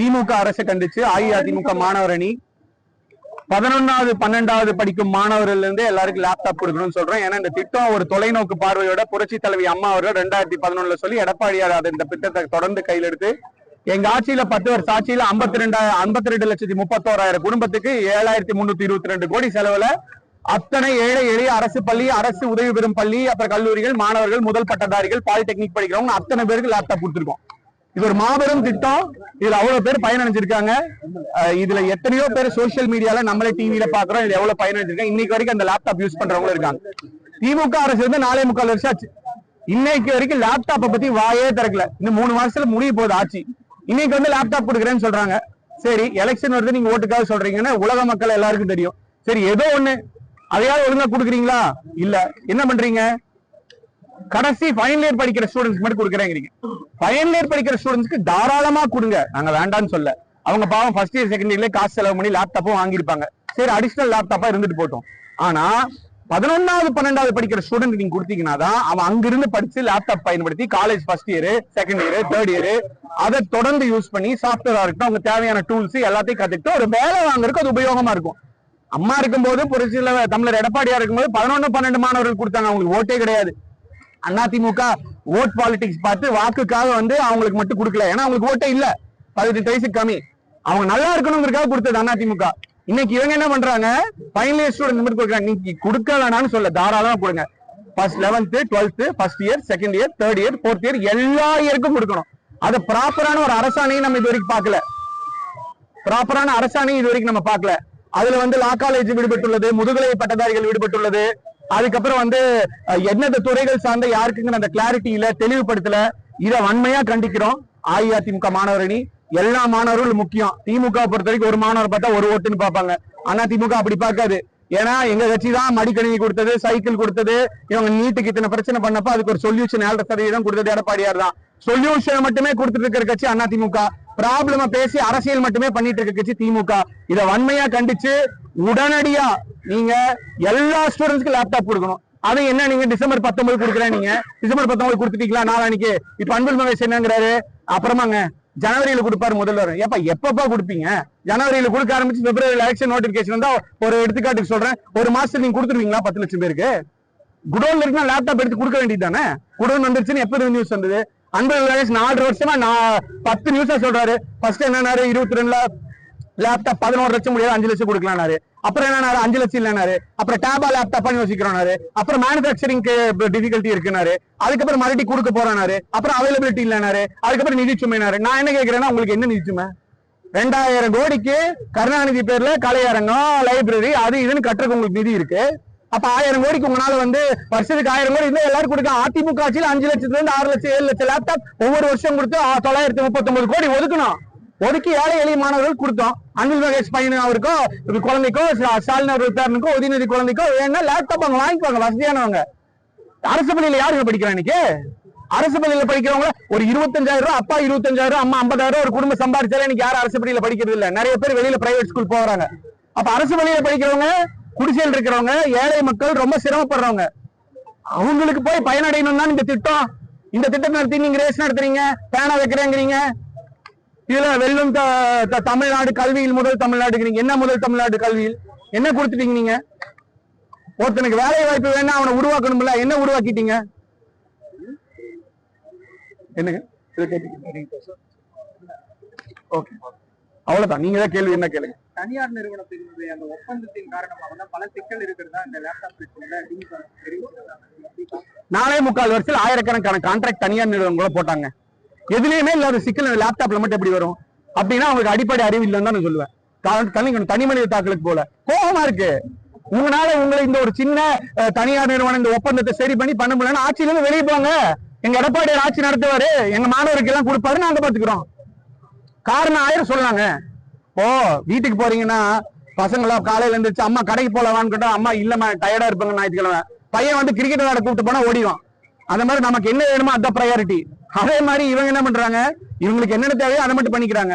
திமுக அரசை கண்டிச்சு அஇஅதிமுக மாணவர் அணி. பதினொன்னாவது பன்னெண்டாவது படிக்கும் மாணவர்கள் இருந்து எல்லாருக்கும் லேப்டாப் கொடுக்கணும்னு சொல்றோம் ஏன்னா இந்த திட்டம் ஒரு தொலைநோக்கு பார்வையோட புரட்சி தலைவி அம்மா அவர்கள் ரெண்டாயிரத்தி பதினொன்னுல சொல்லி எடப்பாடியார் அதை இந்த திட்டத்தை தொடர்ந்து கையில் எடுத்து எங்க ஆட்சியில பத்து வருஷம் ஆட்சியில ஐம்பத்தி ரெண்டாயிரம் ஐம்பத்தி ரெண்டு லட்சத்தி முப்பத்தோராயிரம் குடும்பத்துக்கு ஏழாயிரத்தி முன்னூத்தி இருபத்தி ரெண்டு கோடி செலவுல அத்தனை ஏழை எளிய அரசு பள்ளி அரசு உதவி பெறும் பள்ளி அப்புறம் கல்லூரிகள் மாணவர்கள் முதல் பட்டதாரிகள் பாலிடெக்னிக் படிக்கிறவங்க அத்தனை பேருக்கு லேப்டாப் கொடுத்துருக்கோம். இது ஒரு மாபெரும் திட்டம். இதுல அவ்வளவு பேர் பயனடைஞ்சிருக்காங்க. இதுல எத்தனையோ பேர் சோசியல் மீடியால நம்மளே டிவியில பாக்குறோம் இதுல எவ்வளவு பயனடைஞ்சிருக்காங்க. இன்னைக்கு வரைக்கும் அந்த லேப்டாப் யூஸ் பண்றவங்களும் இருக்காங்க. திமுக அரசு வந்து நாலே முக்கால் வருஷம் ஆச்சு. இன்னைக்கு வரைக்கும் லேப்டாப்பை பத்தி வாயே திறக்கல. இன்னும் மூணு மாசத்துல முடிய போகுது ஆட்சி. இன்னைக்கு வந்து லேப்டாப் கொடுக்குறேன்னு சொல்றாங்க. சரி எலெக்ஷன் வருது நீங்க ஓட்டுக்காக சொல்றீங்கன்னா உலக மக்கள் எல்லாருக்கும் தெரியும். சரி ஏதோ ஒண்ணு. அதையாவது ஒழுங்கா கொடுக்குறீங்களா? இல்ல. என்ன பண்றீங்க? கடைசி ஃபைனல் இயர் படிக்கிற ஸ்டூடெண்ட்ஸ் மட்டும் கொடுக்குறேங்கிறீங்க. ஃபைனல் இயர் படிக்கிற ஸ்டூடெண்ட்ஸ்க்கு தாராளமா கொடுங்க. நாங்க வேண்டாம்னு சொல்ல. அவங்க பாவம் ஃபர்ஸ்ட் இயர் செகண்ட் இயர்ல காசு செலவு பண்ணி லேப்டாப்பும் வாங்கியிருப்பாங்க. சரி அடிஷனல் லேப்டாப்பா இருந்துட்டு போட்டோம். ஆனா பதினொன்னாவது பன்னெண்டாவது படிக்கிற ஸ்டூடெண்ட் நீங்க கொடுத்தீங்கன்னா தான் அவன் அங்கிருந்து படிச்சு லேப்டாப் பயன்படுத்தி college first year second year third year அதை தொடர்ந்து யூஸ் பண்ணி சாஃப்ட்வேரா இருக்கட்டும் அவங்க தேவையான டூல்ஸ் எல்லாத்தையும் கத்துக்கிட்டு ஒரு வேலை வாங்குறதுக்கு அது உபயோகமா இருக்கும். அம்மா இருக்கும்போது புரட்சியில தமிழர் எடப்பாடியா இருக்கும்போது பதினொன்னு பன்னெண்டு மாணவர்கள் கொடுத்தாங்க. அவங்களுக்கு ஓட்டே கிடையாது. அதிமுக ஓட் பாலிடிக்ஸ் பார்த்து வாக்குக்காக வந்து அவங்களுக்கு மட்டும் கொடுக்கல. ஏன்னா அவங்களுக்கு ஓட்டே இல்ல. பதினெட்டு வயசு கம்மி. அவங்க நல்லா இருக்கணுங்கிறதுக்காக கொடுத்தது அதிமுக. இன்னைக்கு இவங்க என்ன பண்றாங்க? ஃபைனல் இயர் ஸ்டூடெண்ட் மட்டும் கொடுக்குறாங்க. நீங்க கொடுக்க வேணாம்னு சொல்ல தாராளமா கொடுங்க. First eleventh twelfth first year second year third year fourth year எல்லா இயருக்கும் கொடுக்கணும். அது ப்ராப்பரான ஒரு அரசாணையை நம்ம இது வரைக்கும் பார்க்கல. ப்ராப்பரான அரசாணையும் இது வரைக்கும் நம்ம பார்க்கல. அதுல வந்து லா காலேஜ் விடுபட்டுள்ளது முதுகலை பட்டதாரிகள் விடுபட்டுள்ளது. அதுக்கப்புறம் வந்து எந்தெந்த துறைகள் சார்ந்த யாருக்குங்கிற அந்த கிளாரிட்டி இல்ல தெளிவுபடுத்தல இதை வன்மையா கண்டிக்கிறோம். அஇஅதிமுக மாணவரணி எல்லா மாணவர்களும் முக்கியம். திமுக பொறுத்த வரைக்கும் ஒரு மாணவர் பார்த்தா ஒரு ஓட்டுன்னு பார்ப்பாங்க. ஆனா திமுக அப்படி பார்க்காது. ஏன்னா எங்க கட்சி தான் மடிக்கணினி கொடுத்தது சைக்கிள் கொடுத்தது. இவங்க நீட்டுக்கு இத்தனை பிரச்சனை பண்ணப்ப அதுக்கு ஒரு சொல்யூஷன் ஏழரை சதவீதம் கொடுத்தது எடப்பாடியார் தான். சொல்யூஷன் மட்டுமே கொடுத்துட்டு இருக்கிற கட்சி அதிமுக ப்ராப்ளமா பேசி அரசியல் மட்டுமே பண்ணிட்டு இருக்க கட்சி திமுக. இதை வன்மையா கண்டிச்சு உடனடியா நீங்க எல்லா ஸ்டூடெண்ட்ஸ்க்கு லேப்டாப் கொடுக்கணும். அது என்ன நீங்க டிசம்பர் பத்தொன்பது கொடுக்குறேன் நீங்க. டிசம்பர் பத்தொன்பது கொடுத்துட்டீங்களா? நாளானிக்கு இப்ப அன்பில் மகேஷ் என்னங்கிறாரு அப்புறமாங்க ஜனவரியில கொடுப்பாரு முதல்வர் எப்ப எப்பப்பா கொடுப்பீங்க? ஜனவரியில கொடுக்க ஆரம்பிச்சு பிப்ரவரி எலெக்ஷன் நோட்டிபிகேஷன் வந்தா ஒரு எடுத்துக்காட்டுக்கு சொல்றேன். ஒரு மாசத்துக்கு நீங்க கொடுத்துருவீங்களா? பத்து லட்சம் பேருக்கு. குடோன்ல இருக்குன்னா லேப்டாப் எடுத்து கொடுக்க வேண்டியது தானே? குடோன் வந்துருச்சுன்னு எப்ப நியூஸ் வந்தது? அன்பர் கணேஷ் நாலு வருஷமா நான் பத்து நியூஸா சொல்றாரு. ஃபர்ஸ்ட் என்னன்னாரு? இருபத்தி ரெண்டுல லேப்டாப் பதினோரு லட்சம் முடியாது அஞ்சு லட்சம் கொடுக்கலாம்னாரு அப்புறம் என்னன்னாரு? அஞ்சு லட்சம் இல்லைனாரு அப்புறம் டேபா லேப்டாப் யோசிக்கிறோம்னாரு அப்புறம் மேனுபேக்சரிங்க்கு டிஃபிகல்ட்டி இருக்குனாரு அதுக்கப்புறம் மறுபடியும் கொடுக்க போறானாரு. அப்புறம் அவைலபிலிட்டி இல்லைனாரு அதுக்கப்புறம் நிதி சுமைனாரு நான் என்ன கேட்கிறேன்னா உங்களுக்கு என்ன நிதி சுமை? ரெண்டாயிரம் கோடிக்கு கருணாநிதி பேர்ல கலையரங்கம் லைப்ரரி அது இதுன்னு கட்டுறதுக்கு உங்களுக்கு நிதி இருக்கு. அப்ப ஆயிரம் கோடிக்கு உங்களால வந்து வருஷத்துக்கு ஆயிரம் கோடி இருந்தா எல்லாரும் கொடுக்க. அதிமுக ஆட்சியில் அஞ்சு லட்சத்துல இருந்து ஆறு லட்சம் ஏழு லட்சம் லேப்டாப் ஒவ்வொரு வருஷம் கொடுத்து தொள்ளாயிரத்தி முப்பத்தி கோடி ஒதுக்கணும். ஒதுக்கி ஏழை எளிய மாணவர்கள் கொடுத்தோம். அன்பில் மகேஷ் பையன் அவருக்கோ குழந்தைக்கோ ஸ்டாலின் அவர்கள் பேரனுக்கோ உதயநிதி குழந்தைக்கோ வேணா லேப்டாப் அவங்க வாங்கிக்குவாங்க வசதியானவங்க. அரசு பள்ளியில யாருங்க படிக்கிறா இன்னைக்கு? அரசு பள்ளியில படிக்கிறவங்க ஒரு இருபத்தஞ்சாயிரம் ரூபாய் அப்பா இருபத்தஞ்சாயிரம் ரூபாய் அம்மா ஐம்பதாயிரம் ரூபாய் ஒரு குடும்பம் சம்பாதிச்சாலே இன்னைக்கு யாரும் அரசு பள்ளியில படிக்கிறது இல்ல. நிறைய பேர் வெளியில பிரைவேட் ஸ்கூல் போறாங்க. அப்ப அரசு பள்ளியில படிக்கிறவங்க குடிசையில் இருக்கிறவங்க ஏழை மக்கள் ரொம்ப சிரமப்படுறவங்க. அவங்களுக்கு போய் பயனடையணும் தான் இந்த திட்டம். இந்த திட்டம் நடத்தி நீங்க ரேஸ் நடத்துறீங்க பேனா வைக்கிறேங்கிறீங்க. இதுல வெல்லும் தமிழ்நாடு கல்வியில் முதல் தமிழ்நாடுங்கிறீங்க என்ன முதல் தமிழ்நாடு கல்வியில்? என்ன கொடுத்துட்டீங்க நீங்க? ஒருத்தனுக்கு வேலை வாய்ப்பு வேணா அவனை உருவாக்கணும்ல என்ன உருவாக்கிட்டீங்க? என்னங்க? ஓகே. அவ்வளவுதான். நீங்க தான் கேள்வி என்ன கேளுங்க. தனியார் நிறுவனத்தினுடைய அந்த ஒப்பந்தத்தின் காரணமாக தான் பல சிக்கல் இருக்கிறதா இந்த லேப்டாப் பிரச்சனையில நாலே முக்கால் வருஷத்துல ஆயிரக்கணக்கான கான்ட்ராக்ட் தனியார் நிறுவனம் கூட போட்டாங்க. எதுலயுமே இல்லாத சிக்கல் லேப்டாப்ல மட்டும் எப்படி வரும்? அப்படின்னா அவங்களுக்கு அடிப்படை அறிவு இல்லைன்னு தான் நான் சொல்லுவேன். கா- தனி தனி மனித தாக்கலுக்கு போல. கோபமா இருக்கு. உங்களால உங்களை இந்த ஒரு சின்ன தனியார் நிறுவனம் இந்த ஒப்பந்தத்தை சரி பண்ணி பண்ண முடியலன்னு ஆட்சியில இருந்து வெளியே போங்க. எங்க எடப்பாடியார் ஆட்சி நடத்துவாரு. எங்க மாணவருக்கு எல்லாம் கொடுப்பாரு நாங்க பாத்துக்கிறோம் காரணம் ஆயிரம் சொல்லாங்க ஓ வீட்டுக்கு போறீங்கன்னா பசங்களாம் காலையில இருந்துச்சு அம்மா கடைக்கு போலவான்னு கேட்டா அம்மா இல்லம்மா டயர்டா இருப்பாங்க ஞாயிற்றுக்கிழமை. பையன் வந்து கிரிக்கெட் விளையாட கூப்பிட்டு போனா ஓடிவான் அந்த மாதிரி நமக்கு என்ன வேணுமோ அதான் ப்ரையாரிட்டி அதே மாதிரி இவங்க என்ன பண்றாங்க? இவங்களுக்கு என்னென்ன தேவையோ அதை மட்டும் பண்ணிக்கிறாங்க.